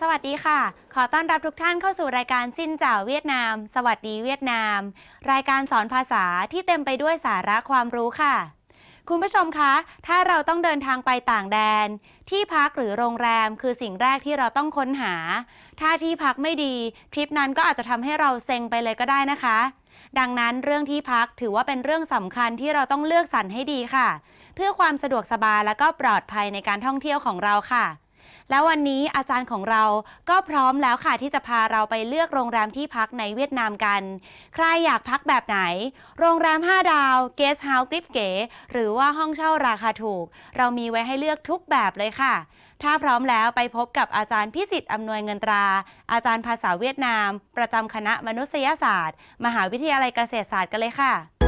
สวัสดีค่ะ ขอต้อนรับทุกท่านเข้าสู่รายการสิ้นจ่าเวียดนาม สวัสดีเวียดนาม รายการสอนภาษาที่เต็มไปด้วยสาระความรู้ค่ะ คุณผู้ชมคะ ถ้าเราต้องเดินทางไปต่างแดน ที่พักหรือโรงแรมคือสิ่งแรกที่เราต้องค้นหา ถ้าที่พักไม่ดี ทริปนั้นก็อาจจะทำให้เราเซ็งไปเลยก็ได้นะคะ ดังนั้นเรื่องที่พักถือว่าเป็นเรื่องสำคัญที่เราต้องเลือกสรรให้ดีค่ะ เพื่อความสะดวกสบายและก็ปลอดภัยในการท่องเที่ยวของเราค่ะ แล้ววันนี้อาจารย์ของเราก็พร้อมแล้วค่ะที่จะพาเราไปเลือกโรงแรมที่พักในเวียดนามกัน ใครอยากพักแบบไหน โรงแรม 5 ดาวเกสเฮาส์กริปเก๋หรือว่าห้องเช่าราคาถูก เรามีไว้ให้เลือกทุกแบบเลยค่ะ ถ้าพร้อมแล้วไปพบกับอาจารย์พิสิทธิ์อำนวยเงินตรา อาจารย์ภาษาเวียดนาม ประจำคณะมนุษยศาสตร์ มหาวิทยาลัยเกษตรศาสตร์กันเลยค่ะ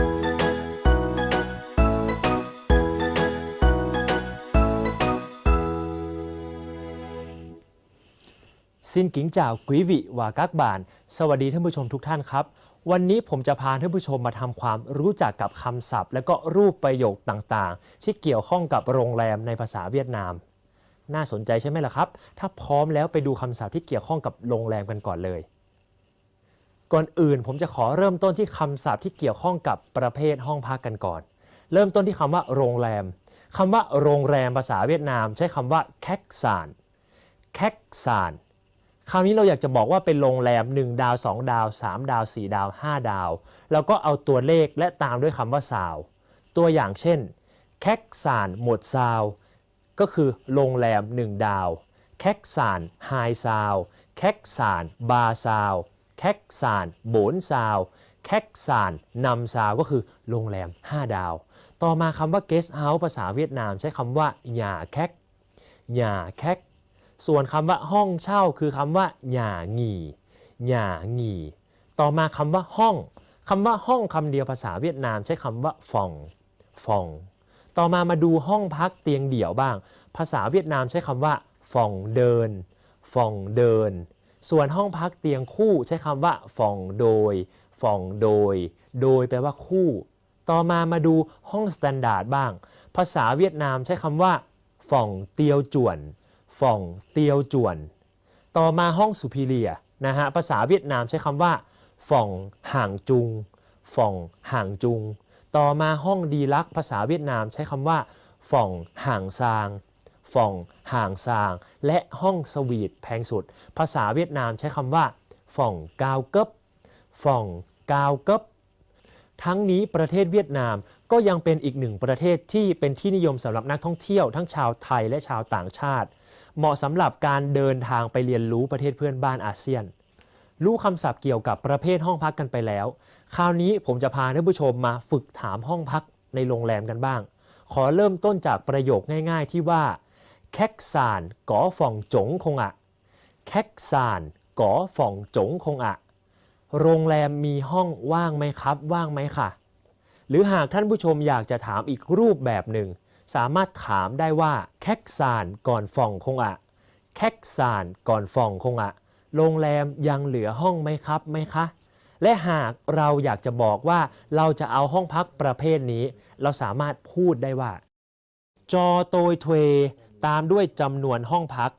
Xin kính chào quý vị và các bạn สวัสดีท่านผู้ชมทุกท่านครับ วันนี้ผมจะพาท่านผู้ชมมาทำความรู้จักกับคำศัพท์ และก็รูปประโยคต่างๆ ที่เกี่ยวข้องกับโรงแรมในภาษาเวียดนาม น่าสนใจใช่ไหมล่ะครับ ถ้าพร้อมแล้วไปดูคำศัพท์ที่เกี่ยวข้องกับโรงแรมกันก่อนเลย ก่อนอื่นผมจะขอเริ่มต้นที่คำศัพท์ที่เกี่ยวข้องกับประเภทห้องพักกันก่อน เริ่มต้นที่คำว่าโรงแรมคำว่าโรงแรมภาษาเวียดนาม ใช้คำว่าแคกซานแคกซาน คราวนี้เราอยากจะบอกว่าเป็นโรงแรม 1 ดาว 2 ดาว 3 ดาว 4 ดาว 5 ดาว แล้วก็เอาตัวเลขและตามด้วยคำว่าซาว ตัวอย่างเช่น แคกซานหมดซาว ก็คือโรงแรม 1 ดาว แคกซานไฮซาวแคกซานบาซาว แคกซานโบนซาวแคกซานนำซาวก็คือโรงแรม 5 ดาว ต่อมาคำว่า guest house ภาษาเวียดนามใช้คำว่าหย่าแคกหย่าแคก ส่วนคำว่าห้องเช่าคือคำว่าหย่าหงี่หย่าหงี่ต่อมาคำว่าห้องคำว่าห้องคำเดียวภาษาเวียดนามใช้คำว่าฟองฟอง ต่อมามาดูห้องพักเตียงเดี่ยวบ้าง ภาษาเวียดนามใช้คำว่าฟองเดินฟองเดิน ส่วนห้องพักเตียงคู่ใช้คำว่าฟองโดยฟองโดย โดยแปลว่าคู่ ต่อมามาดูห้องสแตนดาร์ดบ้าง ภาษาเวียดนามใช้คำว่าฟ่องเตียวจวน ฟ่องเตียวจวน ต่อมาห้องสุพิเลียนะฮะภาษาเวียดนามใช้คำว่าฟ่องห่างจุงฟ่องห่างจุง ต่อมาห้องดีลักภาษาเวียดนามใช้คำว่าฟ่องห่างซางฟ่องห่างซาง และห้องสวีทแพงสุด ภาษาเวียดนามใช้คำว่าฟ่องกาวเกิบฟ่องกาวเกิบทั้งนี้ประเทศเวียดนามก็ยังเป็นอีกหนึ่งประเทศที่เป็นที่นิยมสำหรับนักท่องเที่ยวทั้งชาวไทยและชาวต่างชาติ เหมาะสำหรับการเดินทางไปเรียนรู้ประเทศเพื่อนบ้านอาเซียน รู้คำศัพท์เกี่ยวกับประเภทห้องพักกันไปแล้ว คราวนี้ผมจะพาท่านผู้ชมมาฝึกถามห้องพักในโรงแรมกันบ้าง ขอเริ่มต้นจากประโยคง่าย ๆ ที่ว่าแคกซานก๋อฟ่องจงคงอะแคกซานก๋อฟ่องจงคงอะโรงแรมมีห้องว่างไหมครับ ว่างไหมค่ะ หรือหากท่านผู้ชมอยากจะถามอีกรูปแบบหนึ่ง สามารถถามได้ว่าแคกซานก่อนฟองคงอะแคกซานก่อนฟองคงอะโรงแรมยังเหลือห้องไหมครับไหมคะ และหากเราอยากจะบอกว่าเราจะเอาห้องพักประเภทนี้ เราสามารถพูดได้ว่า จอโตยเทวตามด้วยจำนวนห้องพัก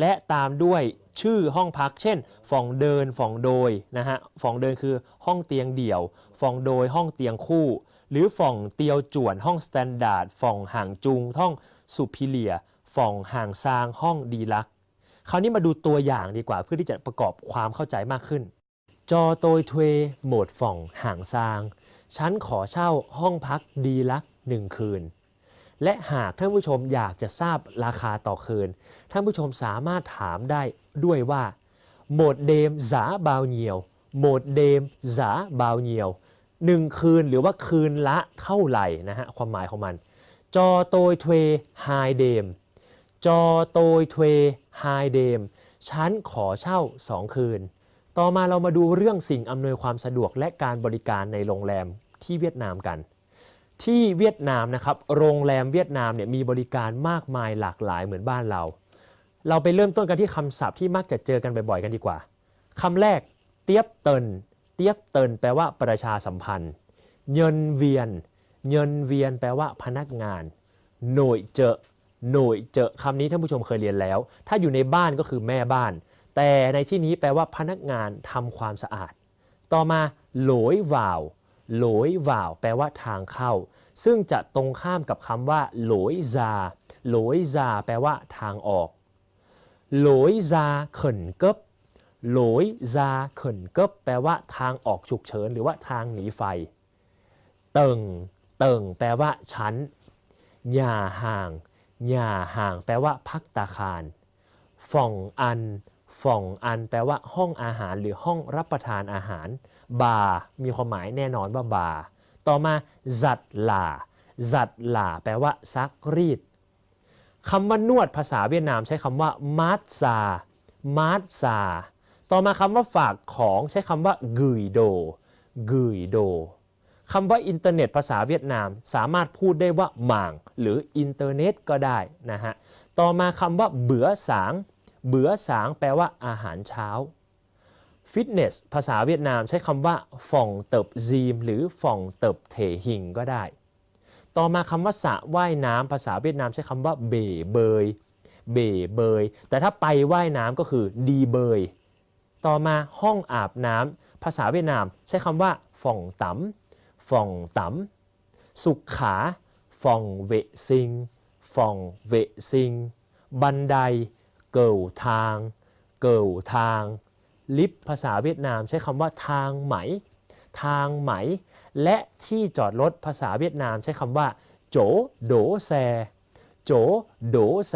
และตามด้วยชื่อห้องพัก เช่นฝ่องเดินฝ่องโดยนะฮะฝ่องเดินคือห้องเตียงเดี่ยวฝ่องโดยห้องเตียงคู่ หรือฝ่องเตียวจ่วนห้องสแตนดาร์ดฝ่องห่างจุงห้องสุพิเลียฝ่องห่างซางห้องดีลักคราวนี้มาดูตัวอย่างดีกว่าเพื่อที่จะประกอบความเข้าใจมากขึ้น จอโตยทเวโหมดฝ่องห่างซาง ฉันขอเช่าห้องพักดีลักหนึ่งคืน และหากท่านผู้ชมอยากจะทราบราคาต่อคืน ท่านผู้ชมสามารถถามได้ด้วยว่าโหมดเดมซาบาวเนียวโหมดเดมซาบาวเนียว หนึ่งคืนหรือว่าคืนละเท่าไหร่นะฮะความหมายของมัน จอโตยทวไฮเดมจอโตยทวไฮเดมฉันขอเช่า 2 คืน ต่อมาเรามาดูเรื่องสิ่งอำนวยความสะดวกและการบริการในโรงแรมที่เวียดนามกัน ที่เวียดนามนะครับโรงแรมเวียดนามเนี่ยมีบริการมากมายหลากหลายเหมือนบ้านเรา เราไปเริ่มต้นกันที่คำศัพท์ที่มักจะเจอกันบ่อยๆกันดีกว่าคำแรกเตียบเติน ตียบเตินแปลว่าประชาสัมพันธ์เงินเวียนเงินเวียนแปลว่าพนักงาน หน่วยเจอหน่วยเจอคำนี้ท่านผู้ชมเคยเรียนแล้ว ถ้าอยู่ในบ้านก็คือแม่บ้าน แต่ในที่นี้แปลว่าพนักงานทำความสะอาด ต่อมาโหลยวาวโหลยวาวแปลว่าทางเข้า ซึ่งจะตรงข้ามกับคำว่าโหลยซาโหลยซาแปลว่าทางออกโหลยซาเขินเกิบ หลยซาเขินเกิบแปลว่าทางออกฉุกเฉินหรือว่าทางหนีไฟ เติงเติงแปลว่าชั้นหย่าห่างหย่าห่าง แปลว่าพักตาคารฝ่องอันฝ่องอัน แปลว่าห้องอาหารหรือห้องรับประทานอาหาร บาร์มีความหมายแน่นอนว่าบาร์ต่อมาจัดหล่าจัดหล่า แปลว่าซักรีดคำว่านวดภาษาเวียดนามใช้คำว่ามาร์ซามาร์ซา ต่อมาคำว่าฝากของใช้คำว่ากุยโดกุยโดคำว่าอินเทอร์เน็ตภาษาเวียดนาม สามารถพูดได้ว่าหม่าง หรืออินเทอร์เน็ตก็ได้นะฮะ ต่อมาคำว่าเบื่อสาง เบื่อสางแปลว่าอาหารเช้าฟิตเนสภาษาเวียดนามใช้คำว่าฝ่องเติบซีม หรือฝ่องเติบเถหิงก็ได้ ต่อมาคำว่าสระว่ายน้ำภาษาเวียดนามใช้คำว่าเบเบย เบเบย แต่ถ้าไปว่ายน้ำก็คือดีเบย ต่อมาห้องอาบน้ำภาษาเวียดนาม ใช้คำว่าฝ่องตำฝ่องตำสุขขาฝ่องเวซิงฝ่องเวซิง บันได เกิวทาง เกิวทาง ลิฟต์ภาษาเวียดนามใช้คำว่าทางไหม ทางไหม และที่จอดรถภาษาเวียดนามใช้คำว่า โจโดแซ โจโดแซ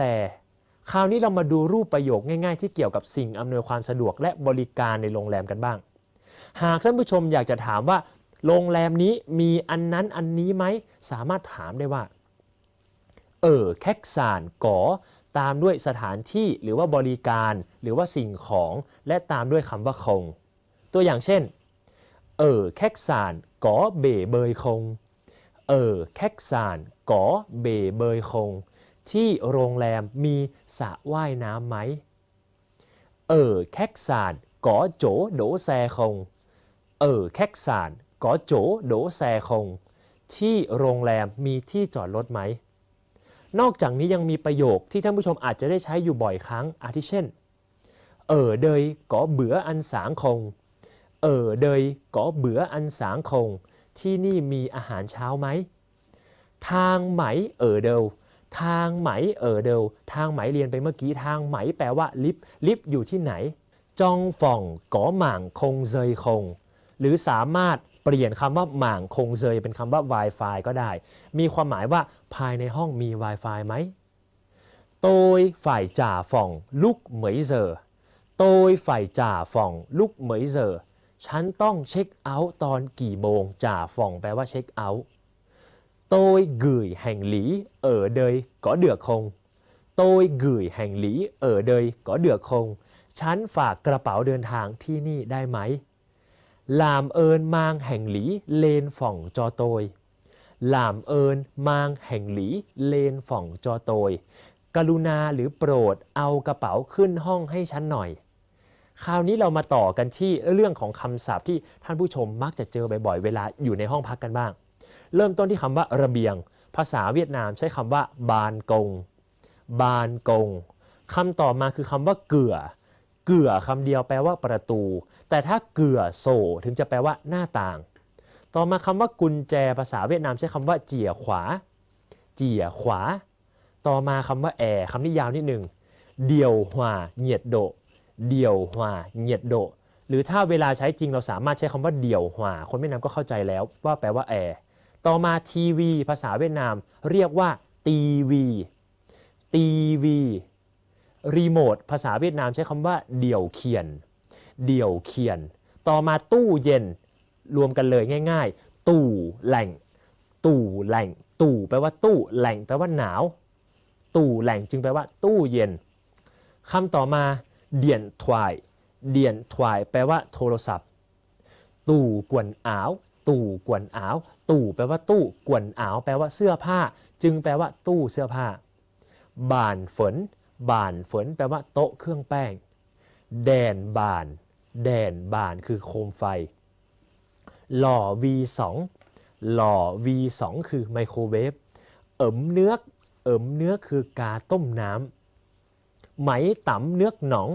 คราวนี้เรามาดูรูปประโยคง่ายๆ ที่เกี่ยวกับสิ่งอำนวยความสะดวกและบริการในโรงแรมกันบ้าง หากท่านผู้ชมอยากจะถามว่า โรงแรมนี้มีอันนั้นอันนี้ไหม สามารถถามได้ว่า เออแคกซานก่อตามด้วยสถานที่หรือว่าบริการหรือว่าสิ่งของ และตามด้วยคำว่าคง ตัวอย่างเช่น เออแคกซานก่อเบเบยคง เออแคกซานก่อเบเบยคง ที่โรงแรมมีสระว่ายน้ำไหมเออแคกซานก่อโจโดแซคงเออแคกซานก่อโจโดแซคงที่โรงแรมมีที่จอดรถไหม นอกจากนี้ยังมีประโยคที่ท่านผู้ชมอาจจะได้ใช้อยู่บ่อยครั้ง อาทิเช่น เออเดยก่อเบืออันสางคง เออเดยก่อเบืออันสางคง ที่นี่มีอาหารเช้าไหม ทางไหมเออเดว ทางไหมเออเดวทางไหมเรียนไปเมื่อกี้ทางไหมแปลว่าลิฟต์ลิฟต์อยู่ที่ไหนจองฝ่องก่อหม่างคงเซยคง หรือสามารถเปลี่ยนคำว่าหม่างคงเซยเป็นคำว่า Wi-Fi ก็ได้ มีความหมายว่าภายในห้องมี Wi-Fi ไหมโตยฝ่ายจ่าฝ่องลุกเหมยเซอโตยฝ่ายจ่าฝ่องลุกเหมยเซอฉันต้องเช็คเอาท์ตอนกี่โมงจ่าฝ่องแปลว่าเช็คเอาท์ โตยกุยแห่งหลีเอ๋อเดยก็เดือกคงโตยกุยแห่งหลีเอ๋อเดยก็เดือกคงฉันฝากกระเป๋าเดินทางที่นี่ได้ไหมลามเอินมางแห่งหลีเลนฝ่องจอโตยลามเอินมางแห่งหลีเลนฝ่องจอโตยกรุณาหรือโปรดเอากระเป๋าขึ้นห้องให้ฉันหน่อย คราวนี้เรามาต่อกันที่เรื่องของคำศัพท์ที่ท่านผู้ชมมักจะเจอบ่อยๆ เวลาอยู่ในห้องพักกันบ้าง เริ่มต้นที่คำว่าระเบียง ภาษาเวียดนามใช้คำว่า บานกง บานกงคำต่อมาคือคำว่าเกือเกือคำเดียวแปลว่าประตู แต่ถ้าเกือโซถึงจะแปลว่าหน้าต่าง ต่อมาคำว่ากุญแจภาษาเวียดนามใช้คำว่าเจี่ยขวา เจี่ยขวา ต่อมาคำว่าแอร์คำนี้ยาวนิดหนึ่งเดี่ยวหวาเหยียดโดเดี่ยวหวาเหยียดโดหรือถ้าเวลาใช้จริงเราสามารถใช้คำว่าเดี่ยวหว่าคนเวียดนามก็เข้าใจแล้วว่าแปลว่าแอร์ ต่อมาทีวีภาษาเวียดนามเรียกว่าตีวีตีวีรีโมทภาษาเวียดนามใช้คำว่า เดี่ยวเขียน เดี่ยวเขียน ต่อมาตู้เย็นรวมกันเลยง่าย ๆ ตู้แหล่ง ตู้แหล่ง ตู้แปลว่าตู้แหล่งแปลว่าหนาว ตู้แหล่งจึงแปลว่า ตู้เย็นคำต่อมาเดียนทวายเดียนทวายแปลว่าโทรศัพท์ ตู้กวนอ้าว ตู้กวนอ้าว ตู้แปลว่าตู้กวนอ้าวแปลว่าเสื้อผ้า จึงแปลว่าตู้เสื้อผ้า บานฝน บานฝน แปลว่าโต๊ะเครื่องแป้ง แดนบาน แดนบานคือโคมไฟ หล่อ V2 หล่อ V2 คือไมโครเวฟ เอิมเนื้อเอิมเนื้อคือกาต้มน้ำไหมตำเนื้อหนอง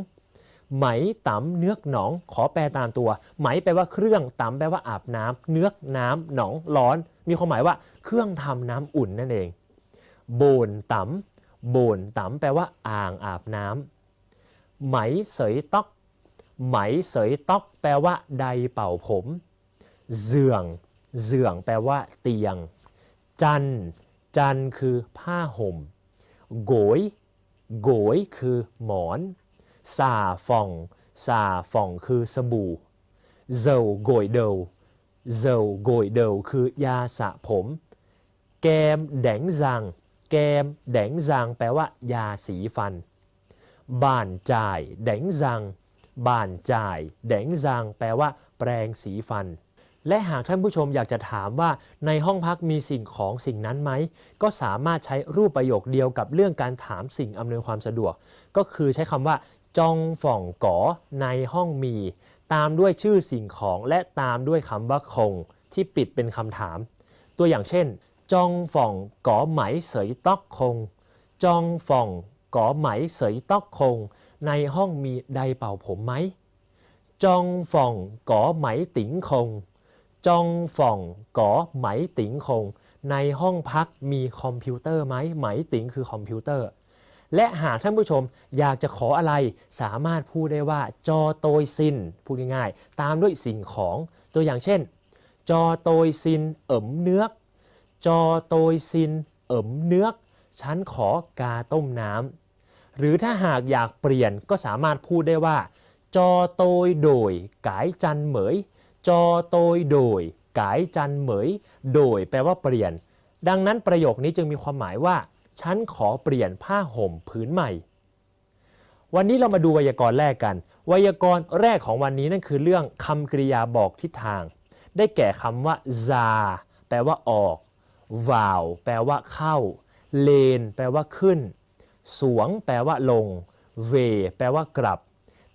ไหมตำเนื้อหนอง ขอแปลตามตัว ไหมแปลว่าเครื่องตำแปลว่าอาบน้ำเนื้อน้ำหนองร้อน มีความหมายว่าเครื่องทำน้ำอุ่นนั่นเอง โบนตำโบนตำแปลว่าอ่างอาบน้ำไหมเสยต๊อก ไหมเสยต๊อกแปลว่าใดเป่าผม เสื่องเสื่องแปลว่าเตียง จัน จันคือผ้าห่ม โกย โกยคือหมอน ซาฟองซาฟองคือสบู่เซลโกยเดวเซลโกยเดวคือยาสระผม แกมแดงซังแกมแดงซังแปลว่า ยาสีฟันบานจ่ายแดงซังบานจ่ายแดงซังแปลว่า แปรงสีฟัน และหากท่านผู้ชมอยากจะถามว่าในห้องพักมีสิ่งของสิ่งนั้นไหม ก็สามารถใช้รูปประโยคเดียวกับเรื่องการถามสิ่งอำนวยความสะดวก ก็คือใช้คำว่า จองฝ่องก๋อในห้องมี ตามด้วยชื่อสิ่งของและตามด้วยคำว่าคง ที่ปิดเป็นคำถาม ตัวอย่างเช่น จองฝ่องก๋อไหมเสยต๊อกคง จองฝ่องก๋อไหมเสยต๊อกคง ในห้องมีไดเป่าผมไหมจองฝ่องก๋อไหมติ๋งคง จองฝ่องก๋อไหมติ๋งคง ในห้องพักมีคอมพิวเตอร์ไหมไหมติ๋งคือคอมพิวเตอร์ และหากท่านผู้ชมอยากจะขออะไรสามารถพูดได้ว่าจอโตยซินพูดง่ายๆ ตามด้วยสิ่งของตัวอย่างเช่น จอโตยซินเอิมเนื้อจอโตยซินเอิมเนื้อฉันขอกาต้มน้ำหรือถ้าหากอยากเปลี่ยนก็สามารถพูดได้ว่า จอโตยโดยกายจันเหมย จอโตยโดยกายจันเหมย โดยแปลว่าเปลี่ยน ดังนั้นประโยคนี้จึงมีความหมายว่า ฉันขอเปลี่ยนผ้าห่มผืนใหม่ วันนี้เรามาดูไวยากรณ์แรกกัน ไวยากรณ์แรกของวันนี้นั่นคือเรื่องคำกริยาบอกทิศทาง ได้แก่คำว่า za แปลว่าออก vow แปลว่าเข้าเลนแปลว่าขึ้น สวง แปลว่าลงเวแปลว่ากลับ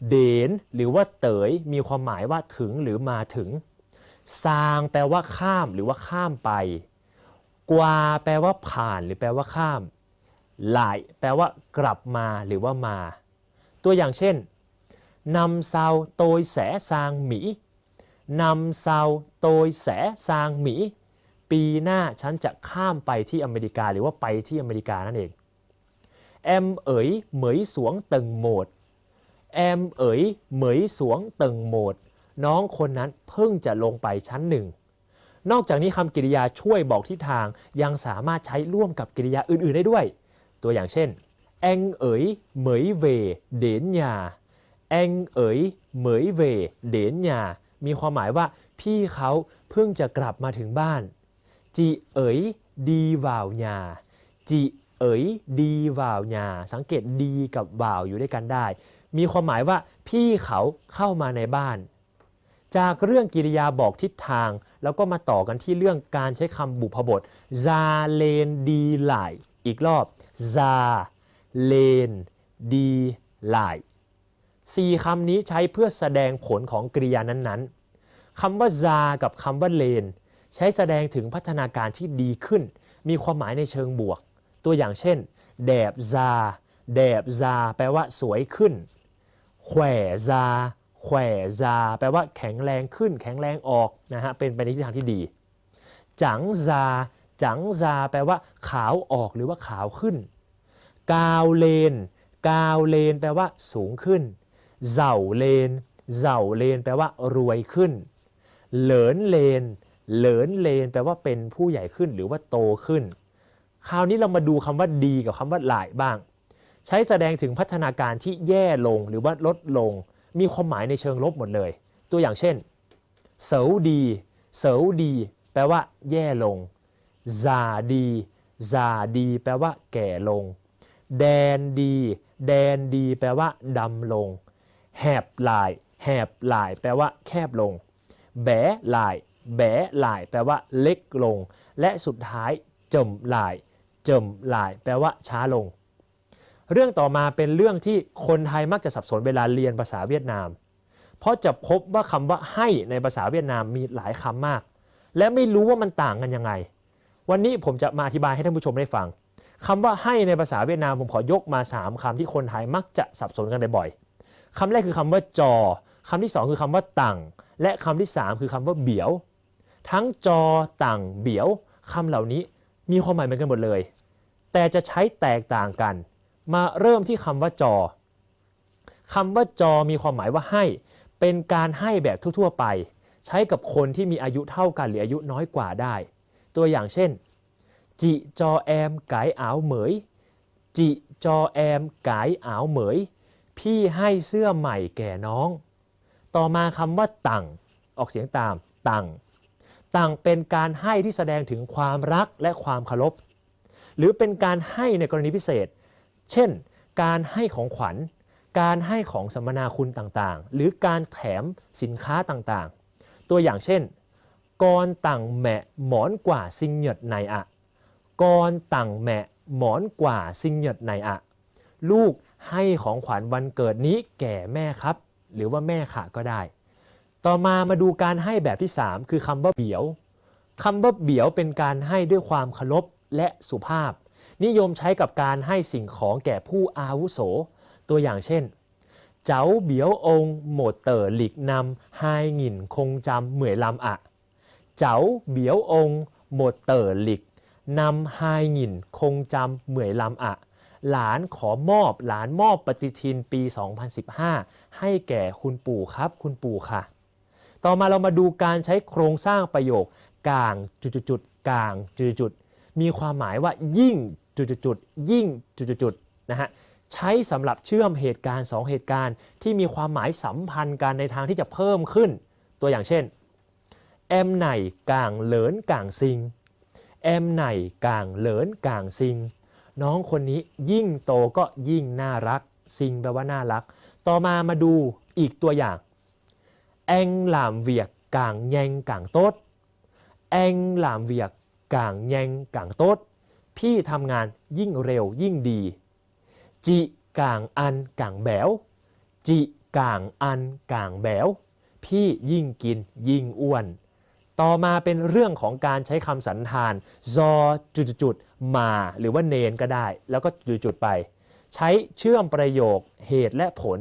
เดน หรือว่าเตย มีความหมายว่าถึงหรือมาถึงซาง แปลว่าข้ามหรือว่าข้ามไป กวาแปลว่าผ่านหรือแปลว่าข้ามหลายแปลว่ากลับมาหรือว่ามา ตัวอย่างเช่นนำเซาโตยแสซางหมีนำเซาโตยแสซางหมี ปีหน้าฉันจะข้ามไปที่อเมริกาหรือว่าไปที่อเมริกานั่นเอง แอมเอ๋ยเหมยสวงเติงโหมด แอมเอ๋ยเหมยสวงเติงโหมด น้องคนนั้นเพิ่งจะลงไปชั้นหนึ่ง นอกจากนี้คำกริยาช่วยบอกทิศทางยังสามารถใช้ร่วมกับกริยาอื่น ๆ ได้ด้วย ตัวอย่างเช่นแองเอ๋ยเหมยเวเดนยาแองเอ๋ยเหมยเวเดนยามีความหมายว่าพี่เขาเพิ่งจะกลับมาถึงบ้านจีเอ๋ยดีวาวยาจีเอ๋ยดีวาวยาสังเกตดีกับวาวอยู่ด้วยกันได้ มีความหมายว่าพี่เขาเข้ามาในบ้าน จากเรื่องกิริยาบอกทิศทาง แล้วก็มาต่อกันที่เรื่องการใช้คำบุพบทซาเลนดีหลายอีกรอบซาเลนดีหลายสี่คำนี้ใช้เพื่อแสดงผลของกริยานั้นๆคำว่าซากับคำว่าเลน ใช้แสดงถึงพัฒนาการที่ดีขึ้น มีความหมายในเชิงบวก ตัวอย่างเช่น แดบซาแดบซาแปลว่าสวยขึ้น แขวซา แขวซาแปลว่าแข็งแรงขึ้น แข็งแรงออกนะฮะเป็นไปในทิศทางที่ดี จังซาจังซาแปลว่าขาวออกหรือว่าขาวขึ้น กาวเลน กาวเลน แปลว่าสูงขึ้นเจ้าเลนเจ้าเลน แปลว่ารวยขึ้น เหลินเลน เหลินเลน แปลว่าเป็นผู้ใหญ่ขึ้นหรือว่าโตขึ้น คราวนี้เรามาดูคำว่าดีกับคำว่าหลายบ้าง ใช้แสดงถึงพัฒนาการที่แย่ลงหรือว่าลดลง มีความหมายในเชิงลบหมดเลย ตัวอย่างเช่นเสาดีเสาดี แปลว่า แย่ลงซาดีซาดี แปลว่า แก่ลง แดนดี แดนดี แปลว่าดำลง แหบหลาย แหบหลาย แปลว่า แคบลง แบหลาย แบหลาย แปลว่า เล็กลง และสุดท้ายจมหลายจมหลาย แปลว่า ช้าลง เรื่องต่อมาเป็นเรื่องที่คนไทยมักจะสับสนเวลาเรียนภาษาเวียดนาม เพราะจะพบว่าคำว่าให้ในภาษาเวียดนามมีหลายคำมาก และไม่รู้ว่ามันต่างกันยังไง วันนี้ผมจะมาอธิบายให้ท่านผู้ชมได้ฟังคำว่าให้ในภาษาเวียดนามผมขอยกมา 3คำที่คนไทยมักจะสับสนกันบ่อยๆคำแรกคือคำว่าจอคำที่ 2 คือคำว่าตังและคำที่ 3 คือคำว่าเบียว ทั้งจอตังเบียวคำเหล่านี้มีความหมายเหมือนกันหมดเลย แต่จะใช้แตกต่างกัน มาเริ่มที่คำว่าจอคำว่าจอมีความหมายว่าให้ เป็นการให้แบบทั่วๆไป ใช้กับคนที่มีอายุเท่ากันหรืออายุน้อยกว่าได้ ตัวอย่างเช่น จิจอแอมไก่อาวเหมย จิจอแอมไก่อาวเหมย พี่ให้เสื้อใหม่แก่น้อง ต่อมาคำว่าตังออกเสียงตามตังตังเป็นการให้ที่แสดงถึงความรักและความเคารพหรือเป็นการให้ในกรณีพิเศษ เช่น การให้ของขวัญ การให้ของสัมมนาคุณต่างๆ หรือการแถมสินค้าต่างๆ ตัวอย่างเช่นกรต่างแมะหมอนกว่าซิงเหยดในอะกรต่างแมะหมอนกว่าซิงเหยดในอะลูกให้ของขวัญวันเกิดนี้แก่แม่ครับ หรือว่าแม่ค่ะก็ได้ ต่อมามาดูการให้แบบที่ 3 คือคำว่าเบียวคำว่าเบียวเป็นการให้ด้วยความเคารพและสุภาพ นิยมใช้กับการให้สิ่งของแก่ผู้อาวุโส ตัวอย่างเช่น เจ้าเบียวองหมดเตอร์หลิกนำไฮหงินคงจำเหมือยลำอะ เจ้าเบียวองหมดเตอร์หลิกนำไฮหงินคงจำเหมือยลำอะหลานขอมอบหลานมอบปฏิทินปี 2015 ให้แก่คุณปู่ครับคุณปู่ค่ะ ต่อมาเรามาดูการใช้โครงสร้างประโยค กลางจุดๆๆกลางจุดๆๆมีความหมายว่ายิ่ง จุดๆยิ่งจุดๆๆนะฮะใช้สำหรับเชื่อมเหตุการณ์ 2 เหตุการณ์ ที่มีความหมายสัมพันธ์กันในทางที่จะเพิ่มขึ้น ตัวอย่างเช่นแอมไหนกลางเหลินกลางซิงแอมไหนกลางเหลินกลางซิงน้องคนนี้ยิ่งโตก็ยิ่งน่ารัก ซิงแปลว่าน่ารัก ต่อมามาดูอีกตัวอย่างแองหลามเวียกกลางแยงกลางโต๊ดแองหลามเวียกกลางแยงกลางโต๊ด พี่ทำงานยิ่งเร็วยิ่งดี จิกลางอันกลางแบวจิกลางอันกลางแบวพี่ยิ่งกินยิ่งอ้วน ต่อมาเป็นเรื่องของการใช้คำสันธานซอจุดๆๆมาหรือว่าเนนก็ได้ แล้วก็จุดๆไป ใช้เชื่อมประโยคเหตุและผล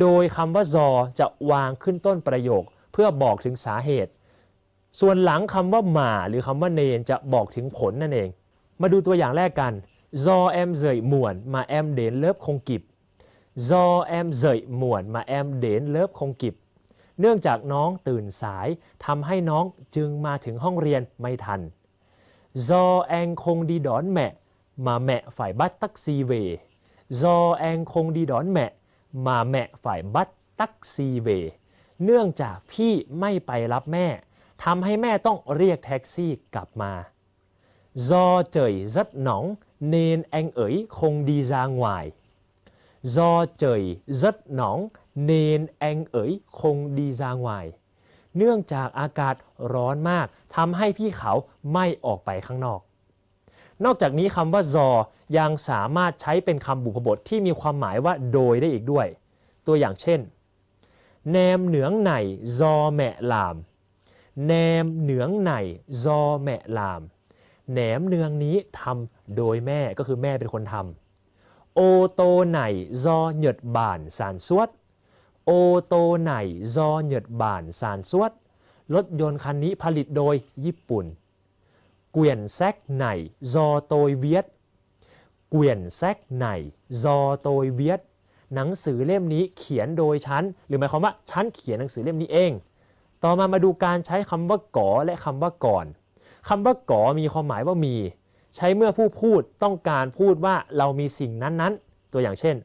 โดยคำว่าซอจะวางขึ้นต้นประโยค เพื่อบอกถึงสาเหตุ ส่วนหลังคำว่ามาหรือคำว่าเนนจะบอกถึงผลนั่นเอง มาดูตัวอย่างแรกกันซอแอมเซยหมวนมาแอมเดนเลิฟคงกิบซอแอมเซยหมวนมาแอมเดนเลิฟคงกิบเนื่องจากน้องตื่นสายทำให้น้องจึงมาถึงห้องเรียนไม่ทัน do anh không đi đón mẹ mà mẹ phải bắt taxi về do anh không đi đón mẹ mà mẹ phải bắt taxi về เนื่องจากพี่ไม่ไปรับแม่ทำให้แม่ต้องเรียกแท็กซี่กลับมา do trời rất nóng nên anh ấy không đi ra ngoài do trời rất nóng nên anh ấy không đi ra ngoài เนื่องจากอากาศร้อนมากทำให้พี่เขาไม่ออกไปข้างนอก นอกจากนี้คำว่าซอยังสามารถใช้เป็นคำบุพบทที่มีความหมายว่าโดยได้อีกด้วย ตัวอย่างเช่นแนมเหนืองไหนซอแมะลามแนมเหนืองไหนซอแมะลาม แหนมเนืองนี้ทำโดยแม่ก็คือแม่เป็นคนทำโอโตไหนซอเหยดบานสารสวดโอโตไหนซอเหยดบานสารสวดรถยนต์คันนี้ผลิตโดยญี่ปุ่น เกวียนแซกไหนซอโตยเวียดเกวียนแซกไหนซอโตยเวียดหนังสือเล่มนี้เขียนโดยฉัน หรือหมายความว่าฉันเขียนหนังสือเล่มนี้เอง ต่อมามาดูการใช้คำว่าก่อและคำว่าก่อน คำว่าก่อมีความหมายว่ามี ใช้เมื่อผู้พูดต้องการพูดว่าเรามีสิ่งนั้นๆ ตัวอย่างเช่น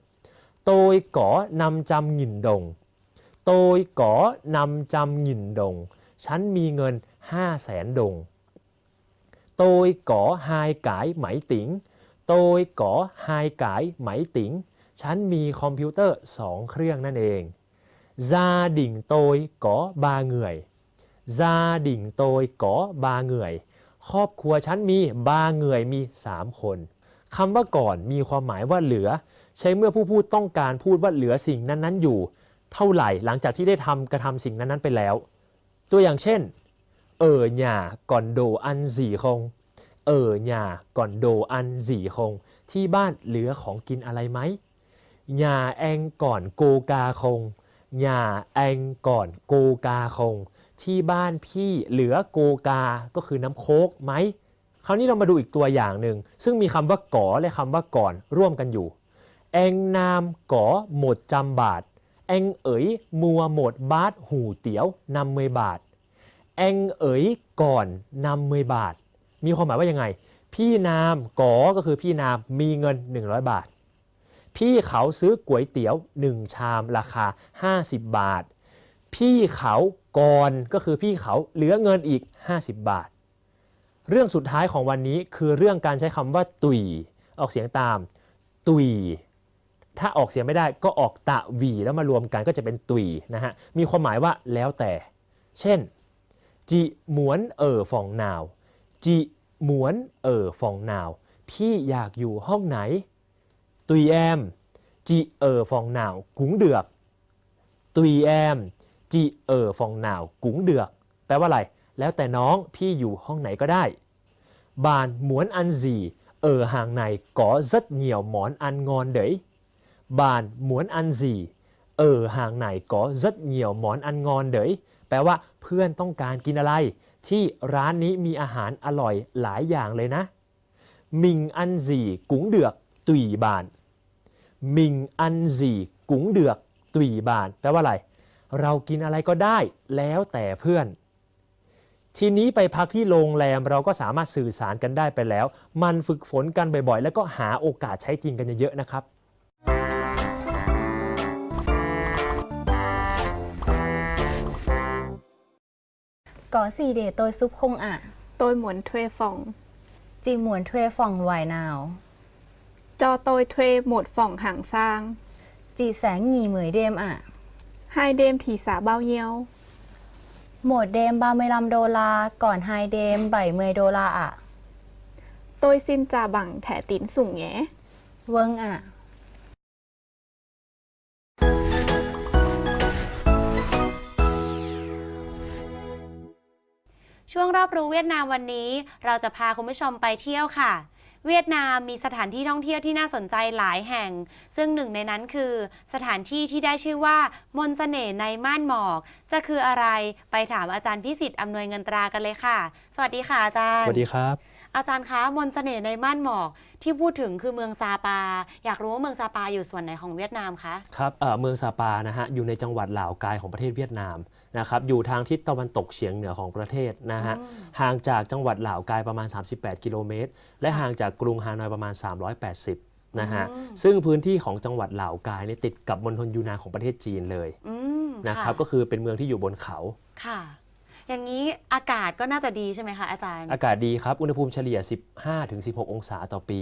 โตยก่อนำจำหงินดง โตยก่อนำจำหงินดง ฉันมีเงิน5 0 0แสนดง โตยก่อไฮกายไหมติง โตยก่อไฮกายไหมติง ฉันมีคอมพิวเตอร์2เครื่องนั่นเองซาดิ่งโต ยก่อบาเหงื่อยซาดิ่งโตยก่อบาเงยครอบครัวฉันมีบาเงยมี 3 คนคำว่าก่อนมีความหมายว่าเหลือ ใช้เมื่อผู้พูดต้องการพูดว่าเหลือสิ่งนั้นๆอยู่ เท่าไหร่หลังจากที่ได้ทำกระทำสิ่งนั้นๆไปแล้ว ตัวอย่างเช่น เออหย่าก่อนโดอันสี่คง เออหย่าก่อนโดอันสี่คง ที่บ้านเหลือของกินอะไรไหมหย่าแองก่อนโกกาคงหย่าแองก่อนโกกาคง ที่บ้านพี่เหลือโกกา ก็คือน้ำโคกไหมคราวนี้เรามาดูอีกตัวอย่างหนึ่ง ซึ่งมีคำว่าก่อและคำว่าก่อนร่วมกันอยู่ แองนามก่อหมดจำบาท แองเอ๋ยมัวหมดบาทหูเตี๋ยวนำเมยบาท แองเอ๋ยก่อนนำเมยบาท มีความหมายว่ายังไง พี่นามก่อก็คือพี่นามมีเงิน 100 บาท พี่เขาซื้อก๋วยเตี๋ยว 1 ชามราคา 50 บาท พี่เขา ก่อนก็คือพี่เขาเหลือเงินอีก 50 บาท เรื่องสุดท้ายของวันนี้คือเรื่องการใช้คำว่าตุยออกเสียงตาม ตุย ถ้าออกเสียงไม่ได้ก็ออกตะวีแล้วมารวมกันก็จะเป็นตุยนะฮะมีความหมายว่าแล้วแต่ เช่น จิหมวนเอ่อฟองนาว จิหมวนเอ่อฟองนาว พี่อยากอยู่ห้องไหน ตุยแอมจิเอ่อฟองนาว กุ๋งเดือก ตุยแอม จิเออฟองหนาวกุ๋งเดือก แปลว่าอะไร แล้วแต่น้องพี่อยู่ห้องไหนก็ได้ บานหมวนอันซีเออห่างในก็ rất nhiều món ăn ngon đấy bạn muốn ăn gì ở hàng này có rất nhiều món ăn ngon đấy แปลว่าเพื่อนต้องการกินอะไร ที่ร้านนี้มีอาหารอร่อยหลายอย่างเลยนะมิงอันซีกุ้งเดือกตุยบานมิงอันซีกุ้งเดือกตุยบานแปลว่าอะไร เรากินอะไรก็ได้แล้วแต่เพื่อน ทีนี้ไปพักที่โรงแรมเราก็สามารถสื่อสารกันได้ไปแล้ว มันฝึกฝนกันบ่อยๆ แล้วก็หาโอกาสใช้จริงกันเยอะๆนะครับ có gì để tôi giúp không ạ? Tôi muốn thuê phòng. Chị muốn thuê phòng loại nào? Cho tôi thuê một phòng hạng sang. Chị sẽ nghỉ 10 đêm ạ. Hai đêm thì giá bao nhiêu? Một đêm 35 đô la, còn hai đêm 70 đô la ạ. Tôi xin trả bằng thẻ tín dụng nhé. Vâng ạ. ช่วงรอบรู้เวียดนามวันนี้ เราจะพาคุณผู้ชมไปเที่ยวค่ะ เวียดนามมีสถานที่ท่องเที่ยวที่น่าสนใจหลายแห่ง ซึ่งหนึ่งในนั้นคือ สถานที่ที่ได้ชื่อว่ามนต์เสน่ห์ในม่านหมอก จะคืออะไรไปถามอาจารย์พิสิทธิ์อำนวยเงินตรากันเลยค่ะ สวัสดีค่ะอาจารสย์วัสดีครับ อาจารย์คะมนต์เสน่ห์ในม่านหมอกที่พูดถึงคือเมืองซาปา อยากรู้ว่าเมืองซาปาอยู่ส่วนไหนของเวียดนามคะครับเอ่อเมืองซาปานะฮะอยู่ในจังหวัดหล่าวกายของประเทศเวียดนาม นะครับอยู่ทางทิศตะวันตกเฉียงเหนือของประเทศนะฮะอืมห่างจากจังหวัดหล่าวกายประมาณ 38 กิโลเมตร และห่างจากกรุงฮานอยประมาณ 380นะฮะอืมซึ่งพื้นที่ของจังหวัดหล่าวกายเนี่ยติดกับมณฑลยูนานของประเทศจีนเลยอืมนะครับก็คือเป็นเมืองที่อยู่บนเขาค่ะอย่างนี้อากาศก็น่าจะดีใช่ไหมคะอาจารย์ อากาศดีครับ อุณหภูมิเฉลี่ย 15-16 องศาต่อปี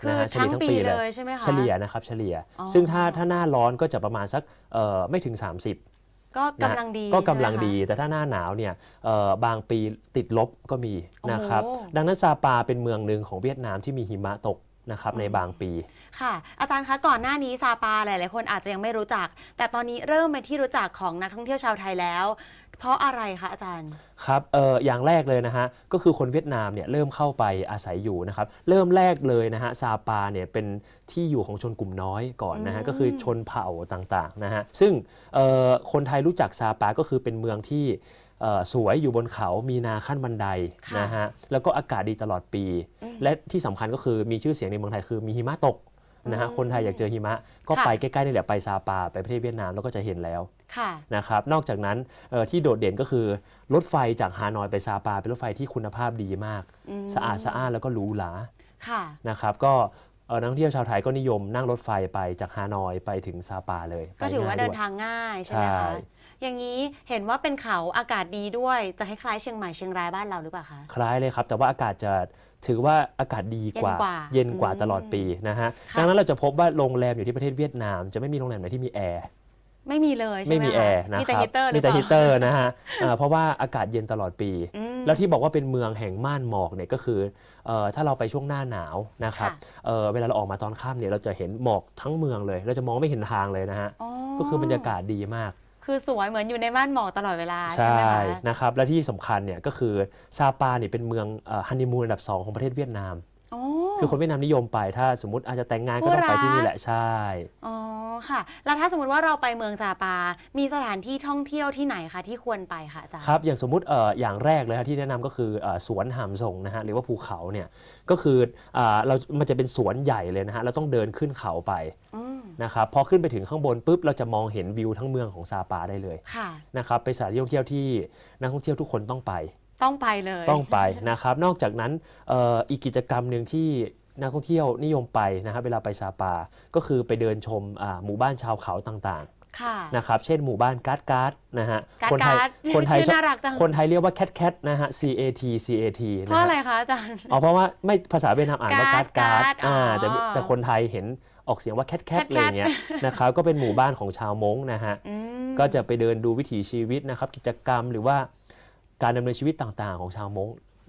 คือนะฮะเฉลี่ยทั้ทั้งงปีปีเลยใช่ไหมคะเฉลี่ยนะครับเฉลี่ยอ๋อซึ่งถ้าถ้าหน้าร้อนก็จะประมาณสักเอ่อไม่ถึง 30 ก็นะกำลังดีก็กำลังใช่ไหมคะดีแต่ถ้าหน้าหนาวเนี่ยเอ่อบางปีติดลบก็มีนะครับโอ้ดังนั้นซาปาเป็นเมืองหนึ่งของเวียดนามที่มีหิมะตก นะครับในบางปี ค่ะ อาจารย์คะก่อนหน้านี้ซาปาหลาย ๆ คนอาจจะยังไม่รู้จัก แต่ตอนนี้เริ่มเป็นที่รู้จักของนักท่องเที่ยวชาวไทยแล้ว เพราะอะไรคะอาจารย์ ครับเอ่ออย่างแรกเลยนะฮะก็คือคนเวียดนามเนี่ยเริ่มเข้าไปอาศัยอยู่นะครับเริ่มแรกเลยนะฮะซาปาเนี่ยเป็นที่อยู่ของชนกลุ่มน้อยก่อนนะฮะอืมก็คือชนเผ่าต่าง ๆ นะฮะซึ่งเอ่อคนไทยรู้จักซาปาก็คือเป็นเมืองที่เอ่อ สวยอยู่บนเขามีนาขั้นบันไดค่ะนะฮะแล้วก็อากาศดีตลอดปีอืมและที่สำคัญก็คือมีชื่อเสียงในเมืองไทยคือมีหิมะตกนะฮะอืมคนไทยอยากเจอหิมะก็ค่ะไปใกล้ๆนี่แหละไปซาปาไปประเทศเวียดนามแล้วก็จะเห็นแล้วค่ะนะครับนอกจากนั้นเอ่อที่โดดเด่นก็คือรถไฟจากฮานอยไปซาปาเป็นรถไฟที่คุณภาพดีมากอืมสะอาดสะอ้านแล้วก็หรูหราค่ะนะครับก็เอ่อ นักท่องเที่ยวชาวไทยก็นิยมนั่งรถไฟไปจากฮานอยไปถึงซาปาเลยก็ถือว่าไปเดิยนทางง่ายใช่ไหมใช่คะอย่างนี้เห็นว่าเป็นเขาอากาศดีด้วยจะคล้ายๆเชียงใหม่เชียงรายบ้านเราหรือเปล่าคะคล้ายเลยครับ แต่ว่าอากาศจะถือว่าอากาศดีกว่า เย็นกว่าเย็นกว่าอืมตลอดปีนะฮะค่ะดังนั้นเราจะพบว่าโรงแรมอยู่ที่ประเทศเวียดนาม จะไม่มีโรงแรมไหนที่มีแอร์ ไม่มีเลยใช่ไม่ไหมมีคะแอร์นะมีคแต่รับฮีตเตอร์หรืมีอเปแต่ล่าฮีตเตอร์นะฮะอ่าเพราะว่าอากาศเย็นตลอดปีอืมแล้วที่บอกว่าเป็นเมืองแห่งม่านหมอกเนี่ยก็คือเอ่อถ้าเราไปช่วงหน้าหนาวนะครับค่ะเอ่อเวลาเราออกมาตอนค่ำเนี่ยเราจะเห็นหมอกทั้งเมืองเลย เราจะมองไม่เห็นทางเลยนะฮะอ๋อก็คือบรรยากาศดีมากคือสวยเหมือนอยู่ในม่านหมอกตลอดเวลา ใช่ใช่ไหมคะนะครับ และที่สำคัญเนี่ยก็คือซาปาเนี่ยเป็นเมืองฮันนีมูนอันดับ 2 ของประเทศเวียดนามอ๋อคือคนเวียดนามนิยมไปถ้าสมมติอาจจะแต่งงานคู่ก็ต้องไปรักที่นี่แหละใช่อ๋อ ค่ะ แล้วถ้าสมมติว่าเราไปเมืองซาปา มีสถานที่ท่องเที่ยวที่ไหนคะที่ควรไปคะอาจารย์ ครับ อย่างสมมุติเอ่ออย่างแรกเลยครับที่แนะนำก็คือเอ่อสวนหามส่งนะฮะหรือว่าภูเขาเนี่ยก็คืออ่าเรา มันจะเป็นสวนใหญ่เลยนะฮะเราต้องเดินขึ้นเขาไปอืมนะครับพอขึ้นไปถึงข้างบนปุ๊บเราจะมองเห็นวิวทั้งเมืองของซาปาได้เลยค่ะ นะครับเป็นสถานที่ท่องเที่ยวที่นักท่องเที่ยวทุกคนต้องไป ต้องไปเลย ต้องไปนะครับ นอกจากนั้นเอ่ออีกกิจกรรมหนึ่งที่ นักท่องเที่ยวนิยมไปนะครับเวลาไปซาปา ก็คือไปเดินชมอ่าหมู่บ้านชาวเขาต่างค่ะๆนะครับเช่นหมู่บ้านการ์ดการ์ดนะฮะการ์ดคนไทยการ์ดคนไทยชื่อชอบน่ารักจังคนไทยเรียกว่าแคทแคทนะฮะ C A T C A T เพนะราะอะไรฮะคะอาจารย์อ๋อเพราะว่าไม่ภาษาเวียดนามอ่านว่าการ์ดการ์ดการ์ดอ่าอ๋อแต่แต่คนไทยเห็นออกเสียงว่าแคทแคท cat อะไรอย่างเงี้ยนะครับก็เป็นหมู่บ้านของชาวม้งนะฮะอืมก็จะไปเดินดูวิถีชีวิตนะครับกิจกรรมหรือว่าการดำเนินชีวิตต่างๆ ของชาวม้ง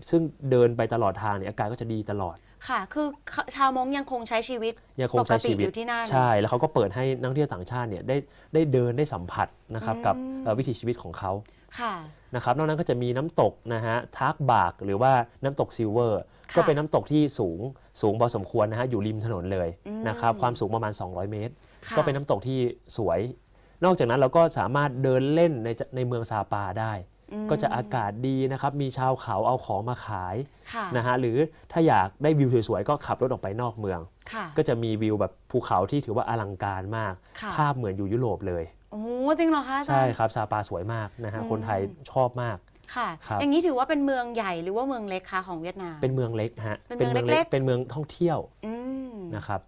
ซึ่งเดินไปตลอดทางเนี่ยอากาศก็จะดีตลอด ค่ะ คือชาวมงยังคงใช้ชีวิตยังคงใช้ชีวิตปกติอยู่ที่นั่นใช่ แล้วเขาก็เปิดให้นักท่องเที่ยวต่างชาติเนี่ยได้ได้เดินได้สัมผัสนะครับอืมกับเอ่อวิถีชีวิตของเขาค่ะนะครับนอกนั้นก็จะมีน้ำตกนะฮะทากบากหรือว่าน้ำตกซิลเวอร์ค่ะก็เป็นน้ำตกที่สูงสูงพอสมควรนะฮะอยู่ริมถนนเลยอืมนะครับความสูงประมาณ 200 เมตรค่ะก็เป็นน้ำตกที่สวย นอกจากนั้นเราก็สามารถเดินเล่นในในเมืองซาปาได้อืม ก็จะอากาศดีนะครับ มีชาวเขาเอาของมาขายค่ะนะฮะหรือถ้าอยากได้วิวสวยๆ ก็ขับรถออกไปนอกเมือง ค่ะ ก็จะมีวิวแบบภูเขาที่ถือว่าอลังการมาก ค่ะ ภาพเหมือนอยู่ยุโรปเลย โอ้โหจริงเหรอคะอาจารย์ใช่ครับซาปาสวยมากนะฮะอืม คนไทยชอบมาก ค่ะ ครับ อย่างนี้ถือว่าเป็นเมืองใหญ่หรือว่าเมืองเล็กคะของเวียดนาม เป็นเมืองเล็กฮะเป็นเมืองเล็กๆเป็นเมืองท่องเที่ยวอืมนะครับ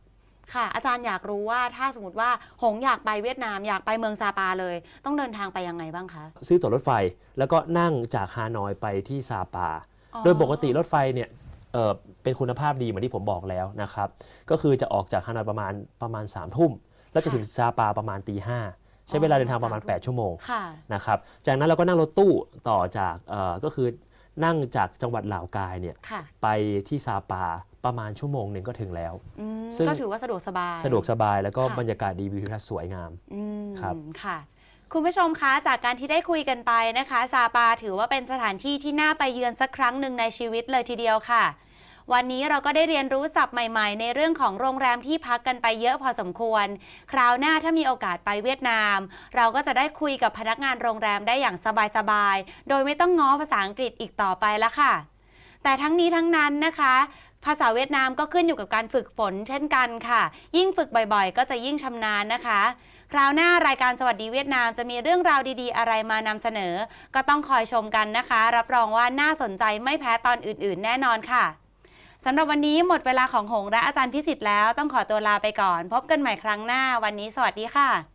ค่ะอาจารย์อยากรู้ว่าถ้าสมมติว่าหงอยากไปเวียดนามอยากไปเมืองซาปาเลย ต้องเดินทางไปยังไงบ้างคะ ซื้อตั๋วรถไฟแล้วก็นั่งจากฮานอยไปที่ซาปาอ๋อโดยปกติรถไฟเนี่ยเอ่อเป็นคุณภาพดีเหมือนที่ผมบอกแล้วนะครับ ก็คือจะออกจากฮานอยประมาณประมาณ3ามทุ่ม แล้วจะถึงซาปาประมาณตีห้าใช้เวลาเดินทางประมาณ 8 ชั่วโมงค่ะนะครับ จากนั้นเราก็นั่งรถตู้ต่อจากเอ่อก็คือนั่งจากจังหวัดลาวกายเนี่ยค่ะไปที่ซาปา ประมาณชั่วโมงหนึ่งก็ถึงแล้ว อืมซึ่ง ก็ถือว่าสะดวกสบาย สะดวกสบายแล้วก็ค่ะ บรรยากาศดีวิวทิวทัศน์สวยงาม อืมครับ ค่ะ คุณผู้ชมคะจากการที่ได้คุยกันไปนะคะซาปาถือว่าเป็นสถานที่ที่น่าไปเยือนสักครั้งหนึ่งในชีวิตเลยทีเดียวค่ะ วันนี้เราก็ได้เรียนรู้ศัพท์ใหม่ๆ ในเรื่องของโรงแรมที่พักกันไปเยอะพอสมควร คราวหน้าถ้ามีโอกาสไปเวียดนาม เราก็จะได้คุยกับพนักงานโรงแรมได้อย่างสบายๆโดยไม่ต้องง้อภาษาอังกฤษอีกต่อไปแล้วค่ะ แต่ทั้งนี้ทั้งนั้นนะคะ ภาษาเวียดนามก็ขึ้นอยู่กับการฝึกฝนเช่นกันค่ะ ยิ่งฝึกบ่อยๆ ก็จะยิ่งชำนาญนะคะ คราวหน้ารายการสวัสดีเวียดนามจะมีเรื่องราวดีๆ อะไรมานำเสนอ ก็ต้องคอยชมกันนะคะ รับรองว่าน่าสนใจไม่แพ้ตอนอื่นๆ แน่นอนค่ะสำหรับวันนี้หมดเวลาของหงและอาจารย์พิสิทธิ์แล้วต้องขอตัวลาไปก่อน พบกันใหม่ครั้งหน้า วันนี้สวัสดีค่ะ